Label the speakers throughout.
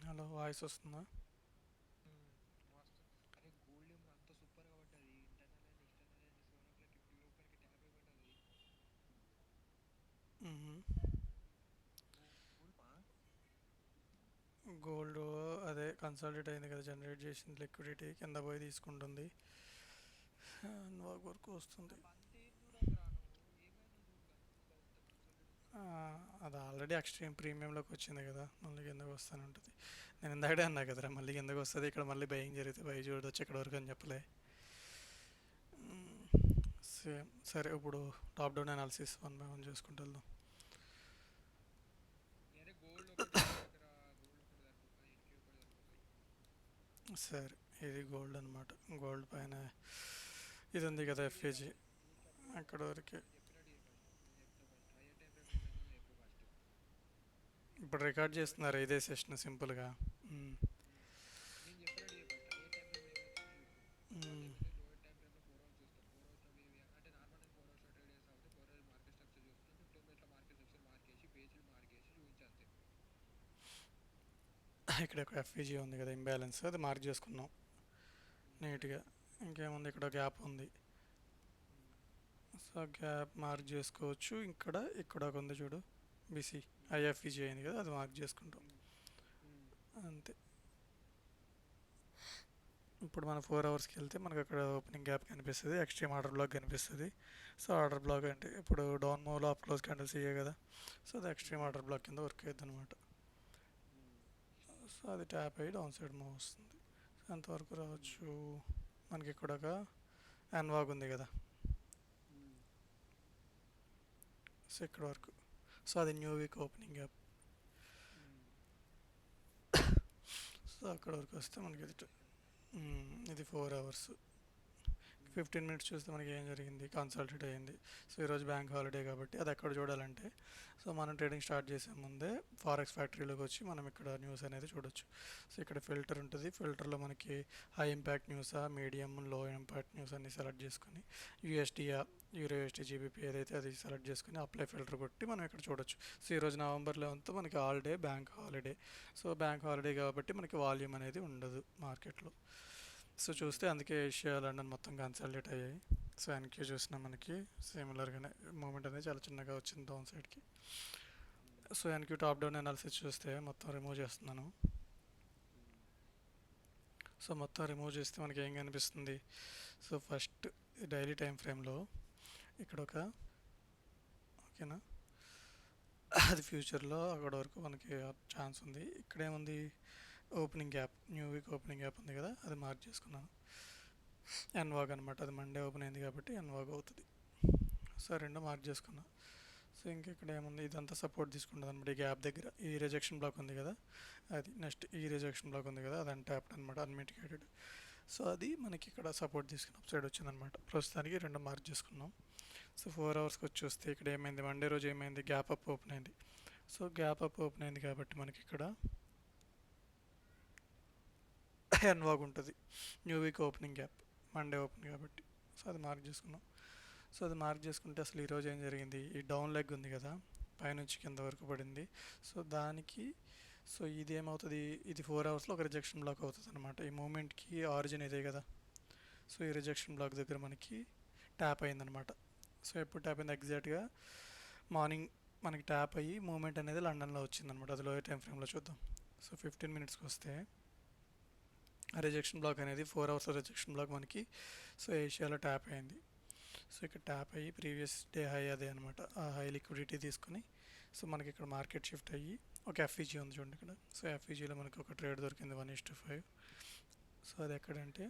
Speaker 1: Hello voice వస్తుందా?
Speaker 2: Gold
Speaker 1: అదే consolidate అయింది కదా జనరేట్ చేసిన లిక్విడిటీ కింద పోయి తీసుకుంటుంది. వర్క్ వరకు వస్తుంది
Speaker 2: అంతే చూడదురా నువ్వు ఏమైనా చూడు అంత
Speaker 1: ఆ, అది ఆల్రెడీ ఎక్స్ట్రీమ్ ప్రీమియంలోకి వచ్చింది కదా మళ్ళీ కిందకు వస్తూనే ఉంటుంది నేను ఇందాకడే అన్నా కదరా మళ్ళీ కిందకు వస్తుంది? ఇక్కడ మళ్ళీ బయింగ్ జరిగితే బై చూడొచ్చు ఇక్కడ వరకు అని చెప్పలే. సేమ్ సరే ఇప్పుడు top down analysis one by one చేసుకుంటూ వెళ్దాం. సరే ఇది గోల్డ్ అనమాట గోల్డ్ పైన ఇది ఉంది కదా ఎఫ్ఏజీ అక్కడ వరకే
Speaker 2: చెప్పినట్టు చెప్పు ఫస్ట్ నేను చెప్తా ఫస్ట్ హయ్యర్ టైం ఫ్రేమ్ ఏమైందో చెప్పు ఫస్ట్
Speaker 1: ఇప్పుడు రికార్డ్ చేస్తున్నారు ఇదే సెషన్ సింపుల్గా. ఇక్కడ ఒక ఎఫ్ఈజీ ఉంది కదా ఇంబ్యాలెన్స్ అది మార్క్ చేసుకున్నాం. నీట్గా. ఇంకేముంది? ఇక్కడ గ్యాప్ ఉంది. సో గ్యాప్ మార్క్ చేసుకోవచ్చు. ఇక్కడ ఇక్కడ ఒక ఉంది చూడు. బీసీ ఐఎఫ్ఈజీ అయింది కదా అది మార్క్ చేసుకుంటాం. అంతే. ఇప్పుడు మన ఫోర్ అవర్స్కి వెళ్తే మనకు అక్కడ ఓపెనింగ్ గ్యాప్ కనిపిస్తుంది ఎక్స్ట్రీమ్ ఆర్డర్ బ్లాక్ కనిపిస్తుంది. సో ఆర్డర్ బ్లాక్ అంటే ఇప్పుడు డౌన్ మూవ్లో అప్ క్లోజ్ క్యాండిల్స్ ఇయ్యే కదా సో అది ఎక్స్ట్రీమ్ ఆర్డర్ బ్లాక్ కింద వర్క్ అవుతుంది అనమాట సో అది ట్యాప్ అయ్యి డౌన్ సైడ్ మూవ్ వస్తుంది. సో ఎంతవరకు రావచ్చు? మనకి ఇక్కడ ఒక అన్వాగ్ ఉంది కదా. సో ఇక్కడ వరకు సో అది new week opening gap so అక్కడ వరకు వస్తే మనకి ఇది ట- మ్మ్, ఇది ఫోర్ అవర్స్ ఫిఫ్టీన్ మినిట్స్ చూస్తే మనకి ఏం జరిగింది? కన్సల్టెడ్ అయ్యింది సో ఈరోజు బ్యాంక్ హాలిడే కాబట్టి అది ఎక్కడ చూడాలంటే సో మనం ట్రేడింగ్ స్టార్ట్ చేసే ముందే ఫారెక్స్ ఫ్యాక్టరీలోకి వచ్చి మనం ఇక్కడ న్యూస్ అనేది చూడొచ్చు. సో ఇక్కడ ఫిల్టర్ ఉంటుంది. ఫిల్టర్లో మనకి హై ఇంపాక్ట్ న్యూసా మీడియం లో ఇంపాక్ట్ న్యూస్ అన్ని సెలెక్ట్ చేసుకొని యూఎస్డియా యూరో ఎస్టీ జీబీపీ ఏదైతే అది సెలెక్ట్ చేసుకుని అప్లై ఫిల్టర్ కొట్టి మనం ఇక్కడ చూడొచ్చు. సో ఈరోజు నవంబర్ అంతా మనకి holiday bank holiday so bank holiday కాబట్టి మనకి వాల్యూమ్ అనేది ఉండదు మార్కెట్లో సో చూస్తే అందుకే ఏషియా లండన్ మొత్తం కన్సల్టేట్ అయ్యాయి. సో ఎన్క్యూ చూసినా మనకి సిమిలర్గానే మూమెంట్ అనేది చాలా చిన్నగా వచ్చింది డౌన్ సైడ్కి so NQ top down analysis చూస్తే మొత్తం రిమూవ్ చేస్తున్నాను. సో మొత్తం రిమూవ్ చేస్తే మనకి ఏం కనిపిస్తుంది? సో ఫస్ట్ డైలీ టైం ఫ్రేమ్లో ఇక్కడ ఒక ఓకేనా? అది ఫ్యూచర్లో అక్కడ వరకు మనకి ఛాన్స్ ఉంది. ఇక్కడేముంది? Opening gap new week opening gap ఉంది కదా అది మార్క్ చేసుకున్నాను. ఎన్వాగ్ అనమాట అది మండే ఓపెన్ అయింది కాబట్టి ఎన్వాగ్ అవుతుంది. సో రెండు మార్క్ చేసుకున్నా. సో ఇంక ఇక్కడ ఏముంది ఇదంతా సపోర్ట్ తీసుకుంటుంది అనమాట ఈ గ్యాప్ దగ్గర. ఈ రిజెక్షన్ బ్లాక్ ఉంది కదా అది నెక్స్ట్ ఈ రిజెక్షన్ బ్లాక్ ఉంది కదా అది అన్టాప్డ్ అనమాట అన్మిటికేటెడ్. సో అది మనకి ఇక్కడ సపోర్ట్ తీసుకుని అప్ సైడ్ వచ్చిందనమాట ప్రస్తుతానికి రెండు మార్క్ చేసుకున్నాం. సో ఫోర్ అవర్స్కి వచ్చి వస్తే ఇక్కడ ఏమైంది మండే రోజు ఏమైంది గ్యాప్ అప్ ఓపెన్ అయింది. సో గ్యాప్ అప్ ఓపెన్ అయింది కాబట్టి మనకి ఇక్కడ ఎన్వాగ్ ఉంటుంది. New week opening gap Monday open కాబట్టి. సో అది మార్క్ చేసుకున్నాం. సో అది మార్క్ చేసుకుంటే అసలు ఈరోజు ఏం జరిగింది? ఈ డౌన్ లెగ్ ఉంది కదా పైనుంచి కింద వరకు పడింది. సో దానికి సో ఇది ఏమవుతుంది? ఇది ఫోర్ అవర్స్లో ఒక రిజెక్షన్ బ్లాక్ అవుతుంది అనమాట ఈ మూమెంట్కి ఆరిజిన్ ఇదే కదా. సో ఈ రిజెక్షన్ బ్లాక్ దగ్గర మనకి ట్యాప్ అయిందనమాట సో ఎప్పుడు ట్యాప్ అయింది? ఎగ్జాక్ట్గా మార్నింగ్ మనకి ట్యాప్ అయ్యి మూమెంట్ అనేది లండన్లో వచ్చిందనమాట అది లోయర్ టైం ఫ్రేమ్లో చూద్దాం. సో ఫిఫ్టీన్ మినిట్స్కి వస్తే రిజెక్షన్ బ్లాక్ అనేది ఫోర్ అవర్స్ రిజెక్షన్ బ్లాక్ మనకి. సో ఏషియాలో ట్యాప్ అయింది. సో ఇక్కడ ట్యాప్ అయ్యి ప్రీవియస్ డే హై అదే అనమాట ఆ హై లిక్విడిటీ తీసుకుని సో మనకి ఇక్కడ మార్కెట్ షిఫ్ట్ అయ్యి ఒక ఎఫ్ఈజీ ఉంది చూడండి ఇక్కడ. సో ఎఫ్ఈజీలో మనకి ఒక ట్రేడ్ దొరికింది one is to five so అది ఎక్కడంటే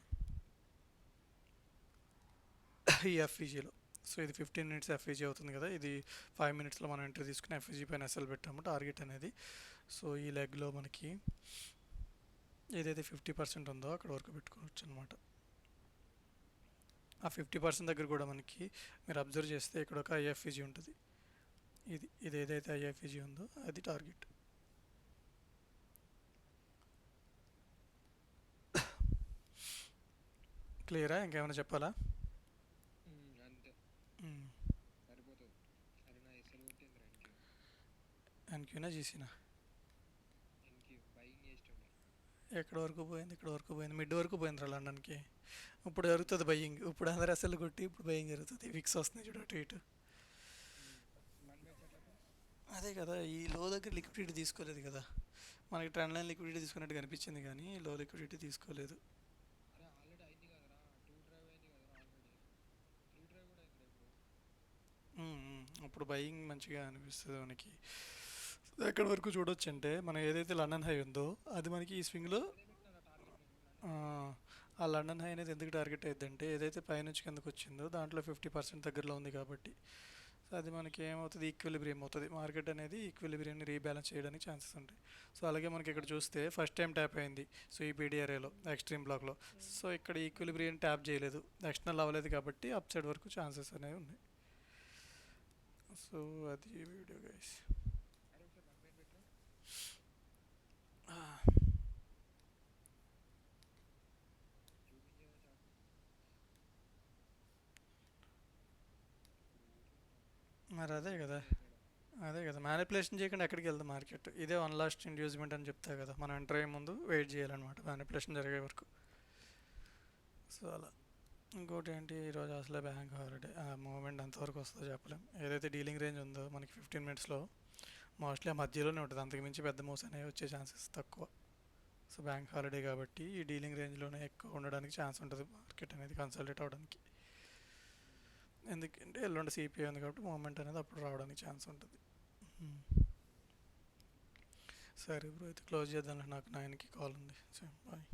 Speaker 1: ఈ ఎఫ్ఈజీలో సో ఇది fifteen minutes F E G అవుతుంది కదా. ఇది ఫైవ్ మినిట్స్లో మనం ఎంట్రీ తీసుకుని ఎఫ్ఈజీ పైన ఎస్ఎల్ పెట్టాము. టార్గెట్ అనేది. సో ఈ లెగ్లో మనకి ఏదైతే ఫిఫ్టీ పర్సెంట్ ఉందో అక్కడ వరకు పెట్టుకోవచ్చు అనమాట ఆ ఫిఫ్టీ పర్సెంట్ దగ్గర కూడా మనకి మీరు అబ్జర్వ్ చేస్తే ఇక్కడ ఒక ఐఎఫ్ఈజీ ఉంటుంది. ఇది ఇది ఏదైతే ఐఎఫ్ఈజీ ఉందో అది టార్గెట్. క్లియరా? ఇంకేమైనా చెప్పాలా? ఎన్క్యూనా జీసీనా ఎక్కడ వరకు పోయింది ఇక్కడ వరకు పోయింది మిడ్ వరకు పోయింది రా లండన్కి. ఇప్పుడు జరుగుతుంది బయ్యింగ్. ఇప్పుడు అందరు అసలు కొట్టి ఇప్పుడు బయ్యింగ్ జరుగుతుంది. విక్స్ వస్తున్నాయి చూడు అటు ఇటు. అదే కదా ఈ లో దగ్గర లిక్విడిటీ తీసుకోలేదు కదా. మనకి ట్రెండ్ లైన్ లిక్విడిటీ తీసుకున్నట్టు కనిపించింది కానీ లో లిక్విడిటీ తీసుకోలేదు.
Speaker 2: ఇప్పుడు
Speaker 1: అప్పుడు బయింగ్ మంచిగా అనిపిస్తుంది మనకి. ఎక్కడ వరకు చూడొచ్చు అంటే మనం ఏదైతే లండన్ హై ఉందో అది మనకి ఈ స్వింగ్లో ఆ లండన్ హై అనేది ఎందుకు టార్గెట్ అయ్యిందంటే ఏదైతే పైనుంచి కిందకు వచ్చిందో దాంట్లో ఫిఫ్టీ పర్సెంట్ దగ్గరలో ఉంది కాబట్టి. సో అది మనకి ఏమవుతుంది? ఈక్విలిబ్రియం అవుతుంది. మార్కెట్ అనేది ఈక్విలిబ్రియంని రీబ్యాలెన్స్ చేయడానికి ఛాన్సెస్ ఉంటాయి. సో అలాగే మనకి ఇక్కడ చూస్తే ఫస్ట్ టైం ట్యాప్ అయింది సో ఈ పీడిఆర్ఏలో ఎక్స్ట్రీమ్ బ్లాక్లో. సో ఇక్కడ ఈక్విలిబ్రియం ట్యాప్ చేయలేదు. ఎక్స్టర్నల్ అవ్వలేదు కాబట్టి అప్ సైడ్ వరకు ఛాన్సెస్ అనేవి ఉన్నాయి. సో అది వీడియో గైస్. మరి అదే కదా. అదే కదా. మ్యానిపులేషన్ చేయకుండా ఎక్కడికి వెళ్దాం మార్కెట్ ఇదే వన్ లాస్ట్ ఇండ్యూస్మెంట్ అని చెప్తా కదా. మనం ఎంటర్ అయ్యే ముందు వెయిట్ చేయాలన్నమాట. మ్యానిపులేషన్ జరిగే వరకు. సో అలా. ఇంకోటి ఏంటి? ఈరోజు అసలే బ్యాంక్ హాలిడే ఆ మూమెంట్ ఎంతవరకు వస్తుందో చెప్పలేం. ఏదైతే డీలింగ్ రేంజ్ ఉందో మనకి ఫిఫ్టీన్ మినిట్స్లో మోస్ట్లీ ఆ మధ్యలోనే ఉంటుంది. అంతకుమించి పెద్ద మూవ్స్ అనేవి వచ్చే ఛాన్సెస్ తక్కువ. సో బ్యాంక్ హాలిడే కాబట్టి ఈ డీలింగ్ రేంజ్లోనే ఎక్కువ ఉండడానికి ఛాన్స్ ఉంటుంది మార్కెట్ అనేది కన్సల్టేట్ అవ్వడానికి ఎందుకంటే ఎల్లుండి సిపిఐ ఉంది కాబట్టి మూమెంట్ అనేది అప్పుడు రావడానికి ఛాన్స్ ఉంటుంది. సరే బ్రో అయితే క్లోజ్ చేద్దాం నాకు నైన్కి కాల్ ఉంది. బాయ్.